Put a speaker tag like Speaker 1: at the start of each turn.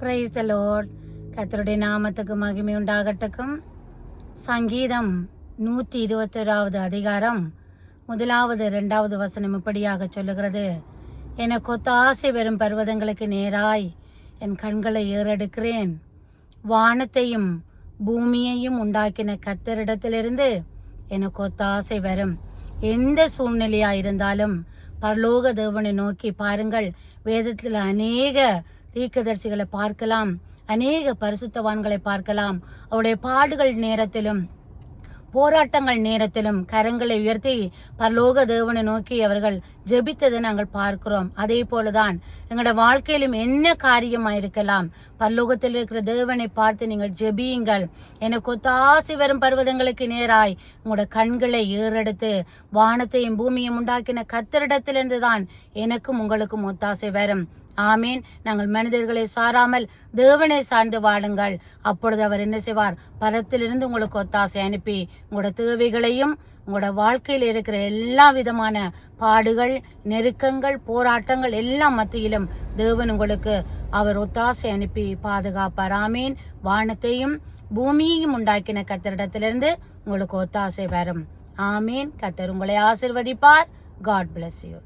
Speaker 1: Praise the load கத்தருடைய நாமத்துக்கு மகிமை உண்டாகட்டுக்கும் சங்கீதம் நூற்றி இருபத்தோராவது அதிகாரம் முதலாவது இரண்டாவது வசனம் இப்படியாக சொல்லுகிறது. எனக்கு ஒத்தாசை வரும் பர்வதங்களுக்கு நேராய் என் கண்களை ஏறெடுக்கிறேன். வானத்தையும் பூமியையும் உண்டாக்கின கத்தரிடத்திலிருந்து எனக்கு ஒத்தாசை வரும். எந்த சூழ்நிலையா இருந்தாலும் பரலோக தேவனை நோக்கி பாருங்கள். வேதத்தில் அநேக தீர்க்கதரிசிகளை பார்க்கலாம். அநேக பரிசுத்தவான்களை பார்க்கலாம். அவருடைய பாடுகள் நேரத்திலும் போராட்டங்கள் நேரத்திலும் கரங்களை உயர்த்தி பரலோக தேவனை நோக்கி அவர்கள் ஜெபித்ததை நாங்கள் பார்க்கிறோம். அதே போலதான் எங்களோட வாழ்க்கையிலும் என்ன காரியமாயிருக்கலாம். பரலோகத்தில் இருக்கிற தேவனை பார்த்து நீங்கள் ஜெபியுங்கள். எனக்கு ஒத்தாசி வரும் பர்வதங்களுக்கு நேராய் உங்களோட கண்களை ஏறெடுத்து வானத்தையும் பூமியும் உண்டாக்கின கத்தரிடத்திலிருந்து தான் எனக்கும் உங்களுக்கும் ஒத்தாசை வரும். ஆமீன். நாங்கள் மனிதர்களை சாராமல் தேவனை சார்ந்து வாடுங்கள் அப்பொழுது அவர் என்ன செய்வார்? பரத்திலிருந்து உங்களுக்கு ஒத்தாசை அனுப்பி உங்களோட தேவைகளையும் உங்களோட வாழ்க்கையில் இருக்கிற எல்லா விதமான பாடுகள் நெருக்கங்கள் போராட்டங்கள் எல்லாம் மத்தியிலும் தேவன் உங்களுக்கு அவர் ஒத்தாசை அனுப்பி பாதுகாப்பார். ஆமீன். வானத்தையும் பூமியையும் உண்டாக்கின கத்தரிடத்திலிருந்து உங்களுக்கு ஒத்தாசை வரும். ஆமீன். கத்தர் உங்களை ஆசிர்வதிப்பார். God bless you